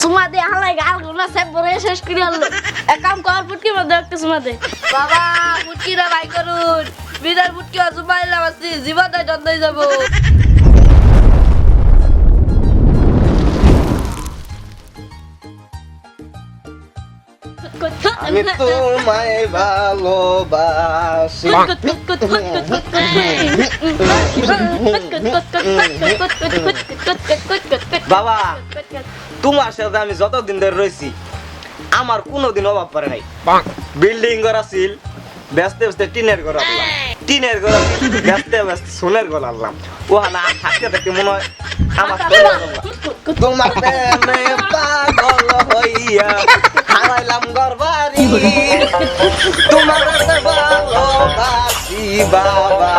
সুমা দে হালাই গাল গুনা সব বড় শেষ করে আনলো এক কাম কর ফুটকি মধ্যে একটা সুমা দে বাবা ফুটকিরা বাই করুন বিদার ফুটকি অজুমাইলাম আসছি জীবনটা যন্ত্রই যাব আমি তোমায় ভালোবাসি বাবা তোমার সাথে আমি যতদিন ধরে রয়েছি আমার কোনোদিন অভাব পড়ে নাই। বিল্ডিং ঘর আছিল ব্যস্তে ব্যস্তে টিনের ঘর আনলাম। টিনের ঘর ব্যস্তে ব্যস্তে সোনের ঘর আনলাম। ও না থাকতে থাকতে মনে হয় আমার। তোমার প্রেমে পাগল হইয়া হারাইলাম গরবারি তোমার ভালোবাসি বাবা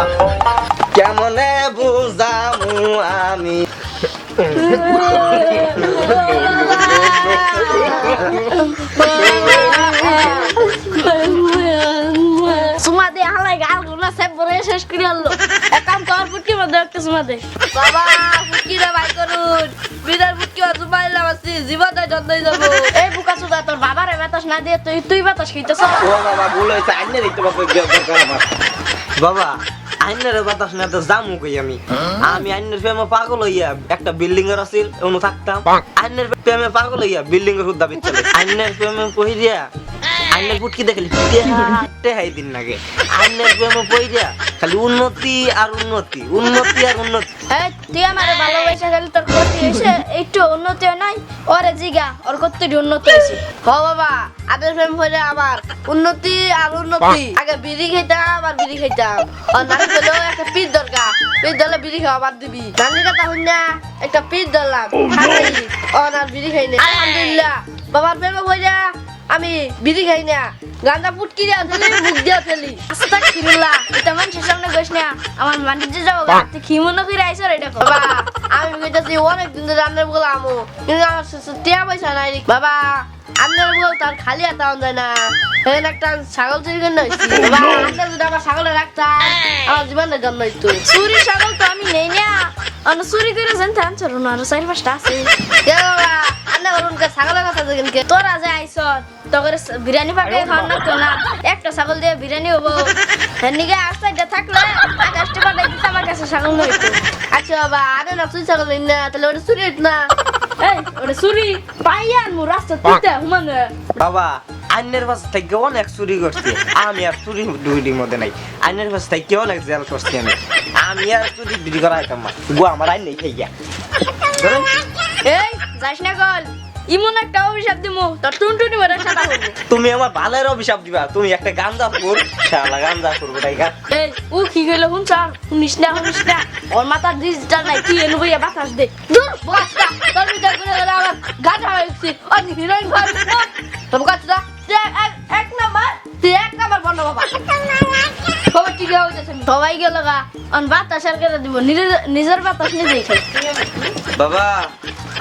সুমা দে হালাই গাল গুনা সব বড় শেষ করে আনলো। কাম কর ফুটকি মধ্যে একটা সুমা দে। বাবা ফুটকিরা বাই করুন। বিদার ফুটকি অজুমাইলাম আসছি জীবনটা যন্ত্রই যাব। এই বুকা চুদা তোর বাবারে বাতাস না দিয়ে তুই তুই বাতাস খাইতেছ? ও বাবা ভুল হয়েছে আইনে দিতে বাবা বাবা আইনের বাতাস না তো জামু কই আমি? আমি আইনের প্রেমে পাগল হইয়া একটা বিল্ডিং এর আছিল অনু থাকতাম। আইনের প্রেমে পাগল হইয়া বিল্ডিং এর হুদ্দা বিচ্ছলে আইনের প্রেমে পহিরিয়া আইনের ফুটকি দেখলি? হাই দিন লাগে আইনের প্রেমে পহিরিয়া খালি উন্নতি আর উন্নতি উন্নতি আর উন্নতি। তুই আমারে ভালোবাসা গেলে তোর ক্ষতি হয়েছে একটু উন্নতি হয় নাই ওরে জিগা ওর কত উন্নতি হয়েছে। হ বাবা আদের প্রেম হইলে আমার উন্নতি আর উন্নতি। আগে বিড়ি খাইতাম আর বিড়ি খাইতাম। আর নানি পেলেও একটা পিস দরকার পিস ধরলে বিড়ি খাওয়া বাদ দিবি। নানির কথা হই না একটা পিস ধরলাম খাই ও না বিড়ি খাই না আলহামদুলিল্লাহ। বাবার প্রেম হইলে আমি বিড়ি খাই না। গাঁজা ফুটকি দিয়া ফেলি মুখ দিয়া ফেলি আস্তাগফিরুল্লাহ এটা মানুষের সামনে কইস না আমার বাণিজ্য যাও গা। তুই কি মনে করে আইছ রে দেখো বাবা আমি কইতাছি অনেক দিন ধরে রান্নার বলে আমু। কিন্তু আমার টিয়া পয়সা নাই বাবা আন্নার বল তার খালি হাতে আন যায় না। এখানে একটা ছাগল চুরি করে নইছি বাবা আন্নার যদি আমার ছাগলে রাখতাম আমার জীবনের জন্ম হইতো। চুরি ছাগল তো আমি নেই না। অন চুরি করে জানতে আনছর না আর চারি পাঁচটা আছে। বাবা? আন্না করুন কে ছাগলের কথা দেখেন কে তোরা যে আইছ তোকে বিরিয়ানি পাকে খাওয়ার না তো না। একটা ছাগল দিয়ে বিরিয়ানি হব। এদিকে আস্তে থাকলে আকাশটা পাঠাই দিতে আমার কাছে ছাগল নইতো আচ্ছা বাবা আরে না তুই ছাগল না তাহলে ওটা চুরি না। এই ওরে চুরি। পাইয়া মু রাস্তা তুইতে হুমান বাবা আইনের পাশে থেকে অনেক চুরি করছি। আমি আর চুরি ডুইডির মধ্যে নাই। আইনের পাশে থেকে অনেক জেল করছি আমি। আমি আর চুরি বিড়ি করা হইতাম না। গো আমার আইন নেই খাইয়া এই যাইস না গল। ইমন একটা অভিশাপ দিমু তোর টুনটুনি মরে সাদা হব তুমি আমার ভালের অভিশাপ দিবা তুমি একটা গাঞ্জা ফুর শালা গাঞ্জা করব তাই এই ও কি গেল হুন স্যার শুনিস না শুনিস না। ওর মাথার ডিজিটাল নাই তুই এনে বইয়া বাতাস দে। দূর বাচ্চা তোর বিচার করে গেলে আমার গাধা হয়ে আর হিরোইন ঘর তবে কাজটা এক এক নাম্বার তুই এক নাম্বার বন্ধ বাবা। ঠিক হয়ে সবাই গেল গা। অন বাতাস আর কেটে দিব। নিজের নিজের বাতাস নিজেই খাই। বাবা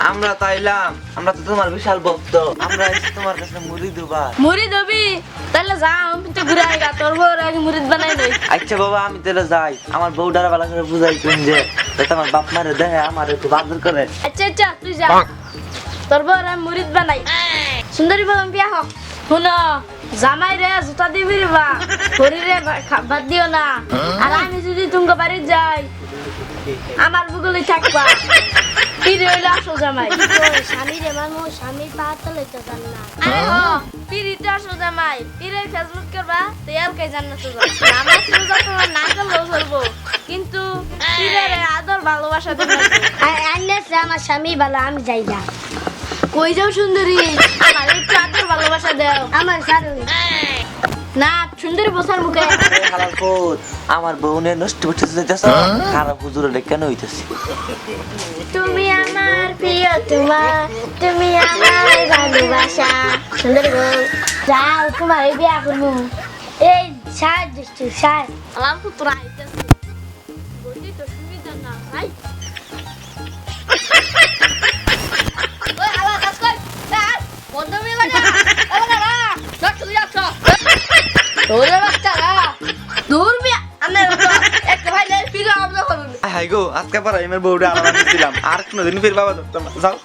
আমরা তাইলাম আমরা তো তোমার বিশাল ভক্ত। আমরা এসে তোমার কাছে মুড়ি দুবা। মুড়ি দবি? তাহলে যা আমি তো ঘুরে আইগা তোর বউর আগে মুড়িদ বানাই লই আচ্ছা বাবা আমি তাহলে যাই। আমার বউডারা ভালো করে বুঝাই তুমি যে যাতে আমার বাপ মারে দেয় আমার একটু বাদর করে। আচ্ছা আচ্ছা তুই যা। তোর বউর আমি মুড়িদ বানাই। সুন্দরী বলম বিয়া হোক। শুন জামাই রে জুতা দিবি রে বা শরীরে ভাত দিও না। আর আমি যদি তোমাকে বাড়ি যাই আমার বুগলে থাকবা। পিড়ে হইলে আসল জামাই স্বামী রে মানুষ স্বামী পা তো জান না আরে হ পিড়িতে আসল জামাই পিড়ের ফেসবুক করবা তো আর কে জান্নাত যাবা নামাজ রোজা তোমার না করলেও চলবো কিন্তু পিড়ের আদর ভালোবাসা দেবে আন্নাসে আমার স্বামী ভালো আমি যাই না কই যাও সুন্দরী আমার একটু আদর ভালোবাসা দাও আমার সারু না সুন্দরী বসার মুখে। হালাল ফুট আমার বউনে নষ্ট করতে যেতেছ খারাপ হুজুরে কেন হইতেছি? তুমি আমার প্রিয় তোমার তুমি আমার ভালোবাসা। সুন্দর বউ যাও তোমার এই বিয়া করব। এই সার দুষ্টু সার। আমার পুত্র আইতেছে। বলি তো সুবিধা না ভাই হাই গো আজকে পারা আমার বউটা আলাদা দিলাম আর কোনোদিন ফির বাবা। যাও।